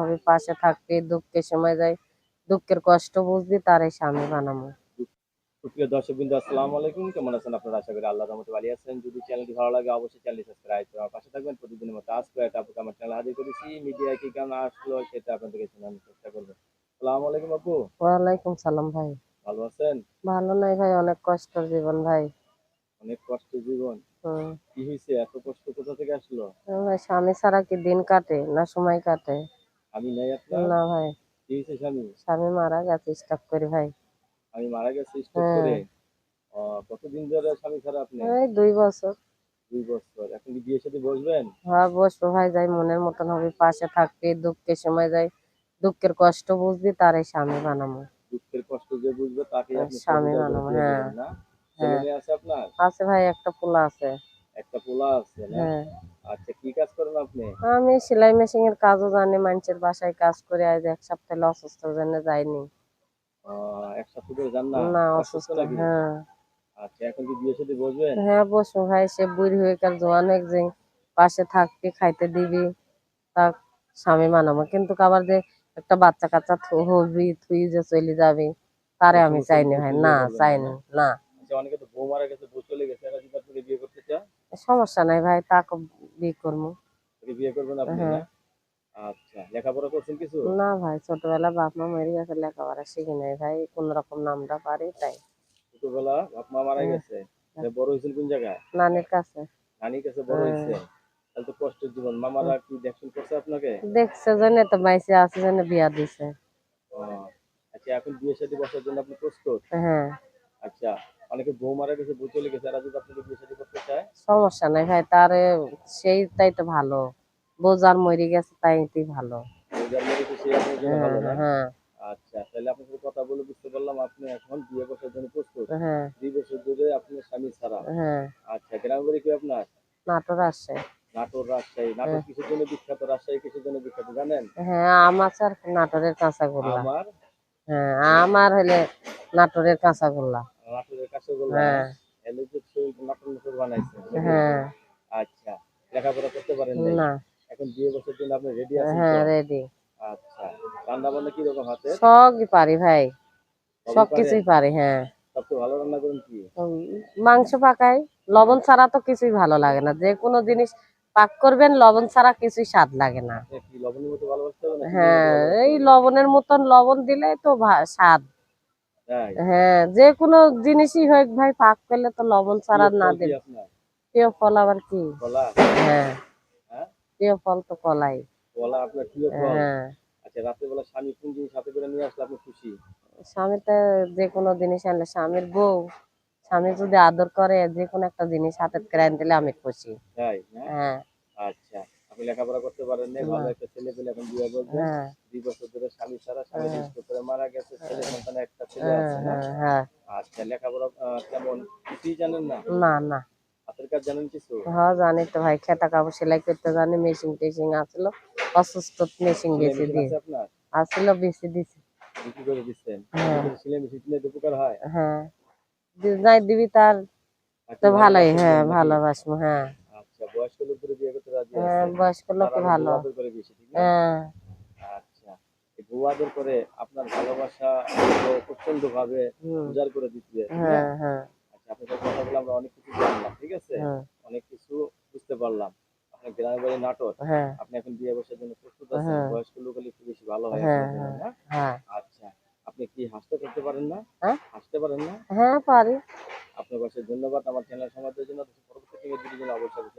হবে পাশে থাকবি দুঃখের সময় যাই দুঃখের কষ্ট বুঝবি তারে স্বামী বানাবো। সুপ্রিয় দর্শক বিন্দু আসসালামু আলাইকুম। কেমন আছেন আপনারা? আশা করি আল্লাহ রহমতে ভালো আছেন। যদি চ্যানেলটি ভালো লাগে অবশ্যই চ্যানেলটি সাবস্ক্রাইব করে আমার পাশে থাকবেন। প্রতিদিনের মতো আজকে একটা আপুকে আমার চ্যানেল হাজির করেছি। মিডিয়ায় কি কেমন আসলো সেটা আপনাদেরকে জানানোর চেষ্টা করব। আসসালামু আলাইকুম আপু। ওয়ালাইকুম সালাম ভাই। ভালো আছেন? ভালো নাই ভাই অনেক কষ্টের জীবন ভাই। অনেক কষ্ট জীবন। কি হয়েছে এত কষ্ট কোথা থেকে আসলো? স্বামী ছাড়া কি দিন কাটে না সময় কাটে? আমি নাই আপনার? না ভাই। কি হয়েছে স্বামী? স্বামী মারা গেছে স্টক করে ভাই। আমি মারা গেছি স্ট্রোক হ্যাঁ। করে? কতদিন ধরে স্বামী ছাড়া আপনি? এই দুই বছর। দুই বছর। এখন কি বিয়ের সাথে বসবেন? হ্যাঁ বসবো ভাই যাই মনের মতন হবে পাশে থাকবি দুঃখের সময় যাই। দুঃখের কষ্ট বুঝবি তারে স্বামী বানাবো। দুঃখের কষ্ট যে বুঝবে তাকে স্বামী বানাবো, হ্যাঁ। মেয়ে আছে আপনার? আছে ভাই একটা পোলা আছে। একটা পোলা আছে হ্যাঁ। আচ্ছা কি কাজ করেন আপনি? আমি সেলাই মেশিন এর কাজও জানি মানুষের বাসায় কাজ করে আজ এক সপ্তাহ অসুস্থ জন্য যাইনি। এক সপ্তাহ ধরে যান না? না অসুস্থ হ্যাঁ। আচ্ছা এখন কি বিয়ে সাথে বসবেন? হ্যাঁ বসো ভাই সে বুড়ি কাল জোয়ান যে পাশে থাকবি খাইতে দিবি। তা স্বামী মানাবো কিন্তু আবার যে একটা বাচ্চা কাচ্চা থু- হবি তুই যে চলে যাবি তারে আমি চাইনি ভাই না চাইনি না? আচ্ছা অনেকে তো বউ মারা গেছে বউ চলে গেছে এরা যদি আপনাকে বিয়ে করতে চায়? সমস্যা নাই ভাই তাকে বিয়ে করব। তাকে বিয়ে করবেন আপনি হ্যাঁ। না? আচ্ছা লেখাপড়া করছেন কিছু? না ভাই ছোটবেলা বাপ মা মেরে গেছে লেখাপড়া শিখি নাই ভাই কোন রকম নামটা পারি তাই ছোটবেলা বাপ মা মারা হ্যাঁ। গেছে তা বড় হয়েছেন কোন জায়গায়? নানির কাছে। নানির কাছে বড় হ্যাঁ। হয়েছে তাহলে তো কষ্টের জীবন। মামারা কি দেখশন করছে আপনাকে? দেখছে জন্য তো বাইসে আছে জন্য বিয়া দিছে। ও, আচ্ছা এখন বিয়ে সাথে বসার জন্য আপনি প্রস্তুত? হ্যাঁ। আচ্ছা অনেকে বউ মারা গেছে বউ চলে গেছে এরা যদি আপনাকে বিয়ে সাথে করতে চায়? সমস্যা নাই ভাই তারে সেই তাই তো ভালো। বোঝার মরে গেছে তাই ভালো। বউ যার গেছে, সে আপনার জন্য ভালো না? হ্যাঁ আচ্ছা তাহলে আপনার সাথে কথা বলে বুঝতে পারলাম আপনি এখন বিয়ে বসার জন্য প্রস্তুত। হ্যাঁ। দুই বছর ধরে আপনার স্বামী ছাড়া। হ্যাঁ। আচ্ছা গ্রাম বাড়ি কি আপনার? নাটোর আসছে নাটোর রাজশাহী। নাটোর কিসের জন্য বিখ্যাত? রাজশাহী কিসের জন্য বিখ্যাত জানেন? হ্যাঁ আমার স্যার নাটোরের কাঁচাগোল্লা। আমার? হ্যাঁ আমার হলে নাটোরের কাঁচাগোল্লা। নাটোরের হ্যাঁ। নাটোর নাটোর বানাইছে হ্যাঁ। আচ্ছা লেখাপড়া করতে পারেন না। এখন বিয়ে বছর জন্য আপনি রেডি আছেন হ্যাঁ রেডি আচ্ছা রান্না বান্না কি রকম হাতে? সবই পারি ভাই। সবই সব কিছুই পারি হ্যাঁ। সবচেয়ে ভালো রান্না করেন কি? মাংস পাকাই। লবণ ছাড়া তো কিছুই ভালো লাগে না। যে কোনো জিনিস পাক করবেন লবণ ছাড়া কিছুই স্বাদ লাগে না। হ্যাঁ এই লবণের মতন লবণ দিলে তো স্বাদ হ্যাঁ যে কোনো জিনিসই হোক ভাই পাক করলে তো লবণ ছাড়া না কি প্রিয় ফল আবার কি? হ্যাঁ। হ্যাঁ? প্রিয় ফল তো কলাই। কলা আপনার প্রিয় ফল? হ্যাঁ। আচ্ছা রাতের বেলা স্বামী কোন জিনিস হাতে করে নিয়ে আসলে আপনি খুশি? স্বামীতে যে কোনো জিনিস আনলে স্বামীর বউ স্বামী যদি আদর করে যে কোনো একটা জিনিস হাতে করে দিলে আমি খুশি। হ্যাঁ। আচ্ছা। আপনি লেখাপড়া করতে পারেন না ভালো একটা ছেলে পেলে এখন বিয়ে করবেন হ্যাঁ। দুই বছর ধরে স্বামী ছাড়া স্বামী দুষ্ট করে মারা গেছে ছেলে সন্তান একটা ছেলে হ্যাঁ আছে না? হ্যাঁ হ্যাঁ। আচ্ছা লেখাপড়া কেমন কিছুই জানেন না? না না। হাতের কাজ জানেন কিছু? হ্যাঁ জানি তো ভাই খেতা কাপড় সেলাই করতে জানি মেশিন টেশিন আসলো অসুস্থ মেশিন বেশি দিয়ে। বেশি দিছি। বিক্রি করে দিচ্ছেন? হ্যাঁ। সেলাই মেশিন কিনে উপকার হয়। হ্যাঁ। যাই দিবি তার তো ভালোই হ্যাঁ ভালোবাসবো হ্যাঁ। বয়স্ক লোকদের বিয়ে করতে রাজি হ্যাঁ বয়স্ক লোক ভালো। করে বেশি ঠিক না? হ্যাঁ। আচ্ছা বউ করে আপনার ভালোবাসা প্রচণ্ড ভাবে উজাড় করে দিচ্ছে হ্যাঁ হ্যাঁ। আচ্ছা আপনার সাথে কথা বলে আমরা অনেক কিছু জানলাম ঠিক আছে? হ্যাঁ। অনেক কিছু বুঝতে পারলাম। আপনার গ্রামের বাড়ি নাটক হ্যাঁ। আপনি এখন বিয়ে বসার জন্য প্রস্তুত আছেন। বয়স্ক লোক হলে একটু বেশি ভালো হয় আচ্ছা আপনি কি হাসতে করতে পারেন না? হাসতে পারেন না? হ্যাঁ পারি। আপনার কাছে ধন্যবাদ। আমার চ্যানেল সমাজের জন্য পরবর্তী জন্য অবশ্যই